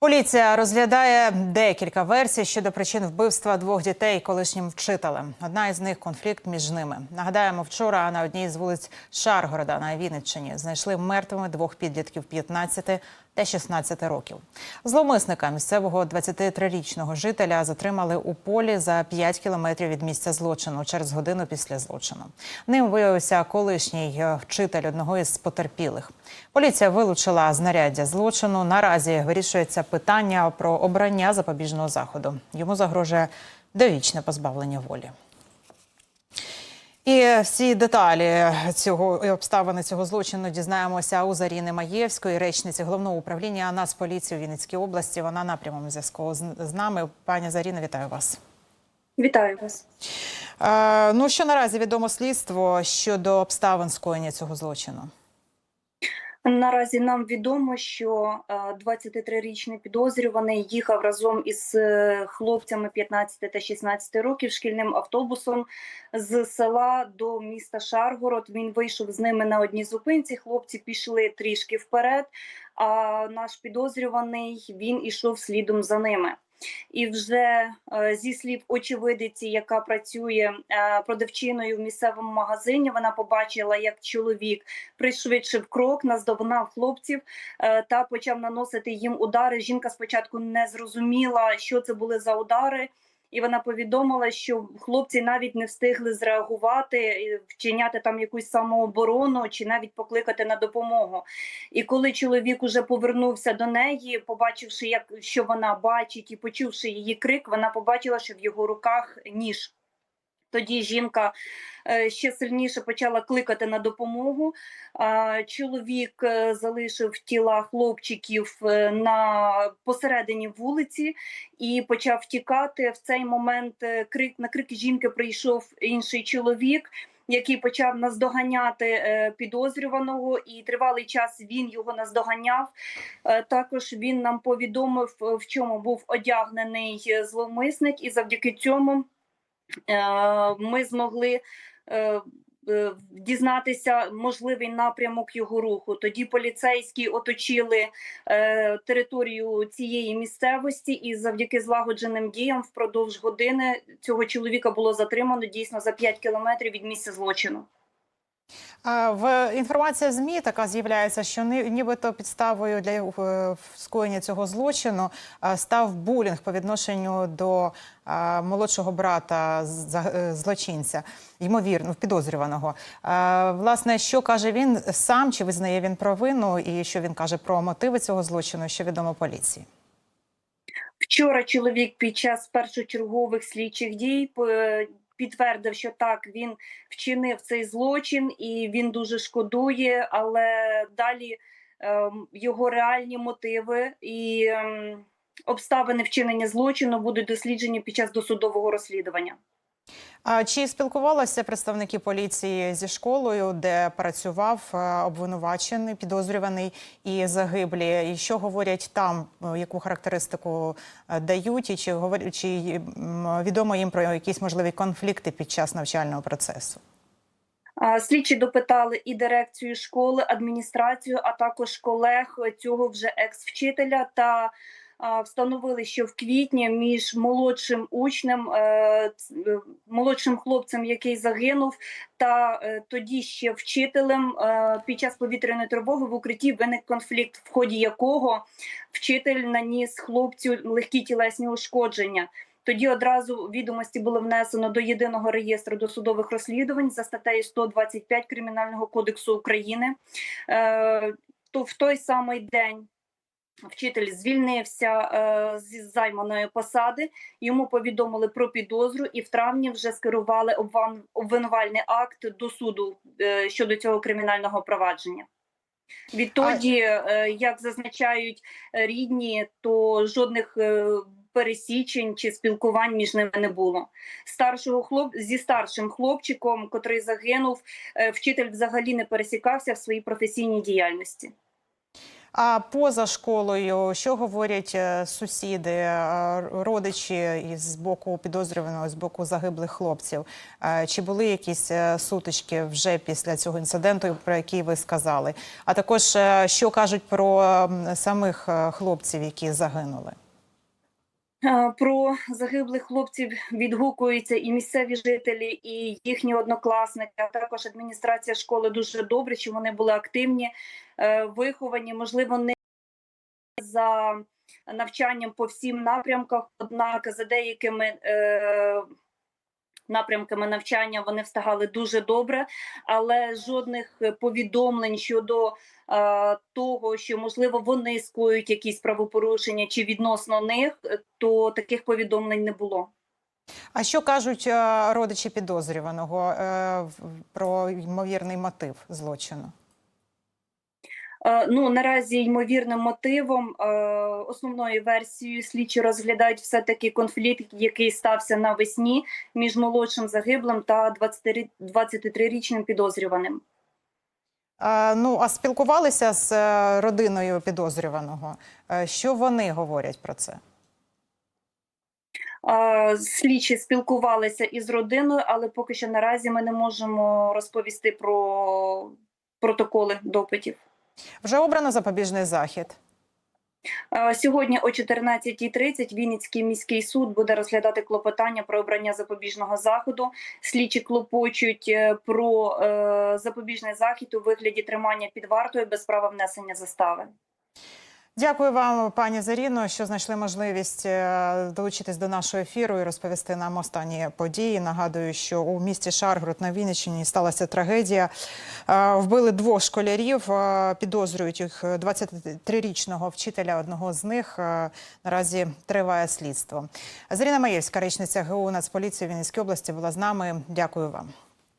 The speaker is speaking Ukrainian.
Поліція розглядає декілька версій щодо причин вбивства двох дітей колишнім вчителем. Одна із них конфлікт між ними. Нагадаємо, вчора на одній з вулиць Шаргорода на Вінниччині знайшли мертвими двох підлітків 15 та 16 років. Зловмисника місцевого 23-річного жителя затримали у полі за 5 кілометрів від місця злочину через годину після злочину. Ним виявився колишній е, вчитель одного із потерпілих. Поліція вилучила знаряддя злочину. Наразі вирішується питання про обрання запобіжного заходу. Йому загрожує довічне позбавлення волі. І всі деталі цього і обставини цього злочину дізнаємося у Заріни Маєвської, речниці головного управління Нацполіції у Вінницькій області. Вона на прямому зв'язку з з нами. Пані Заріна, вітаю вас. Вітаю вас. Е, ну що наразі відомо слідство щодо обставин скоєння цього злочину? Наразі нам відомо, що е, 23-річний підозрюваний їхав разом із е, хлопцями 15 та 16 років шкільним автобусом з села до міста Шаргород. Він вийшов з ними на одній зупинці. Хлопці пішли трішки вперед. А наш підозрюваний він ішов слідом за ними. І вже е, зі слів очевидиці, яка працює е, продавчиною в місцевому магазині, вона побачила, як чоловік пришвидшив крок, наздогнав хлопців е, та почав наносити їм удари. Жінка спочатку не зрозуміла, що це були за удари. І вона повідомила, що хлопці навіть не встигли зреагувати, і вчиняти там якусь самооборону чи навіть покликати на допомогу. І коли чоловік уже повернувся до неї, побачивши, як що вона бачить, і почувши її крик, вона побачила, що в його руках ніж. Тоді жінка е, ще сильніше почала кликати на допомогу. Чоловік е, залишив тіла хлопчиків е, на посередині вулиці і почав втікати. В цей момент крик на крики жінки прийшов інший чоловік. Який почав наздоганяти підозрюваного, і тривалий час він його наздоганяв. Також він нам повідомив, в чому був одягнений зловмисник, і завдяки цьому ми змогли е, е, дізнатися можливий напрямок його руху. Тоді поліцейські оточили е, територію цієї місцевості, і завдяки злагодженим діям впродовж години цього чоловіка було затримано дійсно за 5 кілометрів від місця злочину. В інформація змі така з'являється, що нібито підставою для е, скоєння цього злочину став булінг по відношенню до молодшого брата е, злочинця, ймовірно, підозрюваного. Власне, що каже він сам, чи визнає він провину, і що він каже про мотиви цього злочину, що відомо поліції? Вчора чоловік під час першочергових слідчих дій підтвердив, що так він вчинив цей злочин і він дуже шкодує, але далі ем, його реальні мотиви і ем, обставини вчинення злочину будуть досліджені під час досудового розслідування. Чи спілкувалися представники поліції зі школою, де працював е, обвинувачений, підозрюваний і загиблі? І що говорять там? е, Яку характеристику е, дають? І чи говорять, чи відомо їм про якісь можливі конфлікти під час навчального процесу? Слідчі допитали і дирекцію школи, адміністрацію, а також колег цього вже екс-вчителя та встановили, що в квітні між молодшим учнем, е, е, молодшим хлопцем, який загинув, та е, тоді ще вчителем під час повітряної тривоги в укритті виник конфлікт, в ході якого вчитель наніс хлопцю легкі тілесні ушкодження. Тоді одразу відомості було внесено до єдиного реєстру досудових розслідувань за статтею 125 Кримінального кодексу України. То в той самий день вчитель звільнився е, зі займаної посади. Йому повідомили про підозру, і в травні вже скерували обван- обвинувальний акт до суду е, щодо цього кримінального провадження. Відтоді, е, як зазначають е, рідні, то жодних е, пересічень чи спілкувань між ними не було. Старшого хлоп зі старшим хлопчиком, котрий загинув, е, вчитель взагалі не пересікався в своїй професійній діяльності. А поза школою, що говорять е, сусіди, е, родичі із боку підозрюваного, з боку загиблих хлопців? Е, Чи були якісь сутички вже після цього інциденту, про який ви сказали? А також що кажуть про самих хлопців, які загинули? Про загиблих хлопців відгукуються і місцеві жителі, і їхні однокласники, а також адміністрація школи дуже добре, що вони були активні, е, виховані, можливо, не за навчанням по всім напрямках, однак за деякими е, напрямками навчання вони встигали дуже добре, але жодних повідомлень щодо е, того, що можливо вони скоюють якісь правопорушення чи відносно них, е, то таких повідомлень не було. А що кажуть е, родичі підозрюваного е, про ймовірний мотив злочину? Е, Ну наразі ймовірним мотивом е, основною версією слідчі розглядають все таки конфлікт, який стався навесні між молодшим загиблим та 20 23-річним підозрюваним. Ну, а спілкувалися з е, родиною підозрюваного. Що вони говорять про це? Слідчі спілкувалися із родиною, але поки що наразі ми не можемо розповісти про протоколи допитів. Вже обрано запобіжний захід. Е, Сьогодні о 14.30 Вінницький міський суд буде розглядати клопотання про обрання запобіжного заходу. Слідчі клопочуть е, про е, запобіжний захід у вигляді тримання під вартою без права внесення застави. Дякую вам, пані Заріно, що знайшли можливість е, долучитись до нашого ефіру і розповісти нам останні події. Нагадую, що у місті Шаргород на Вінниччині сталася трагедія. Е, Вбили двох школярів, е, підозрюють їх 23-річного вчителя. Одного з них наразі триває слідство. Заріна Маєвська, речниця ГУ Нацполіції Вінницької області, була з нами. Дякую вам.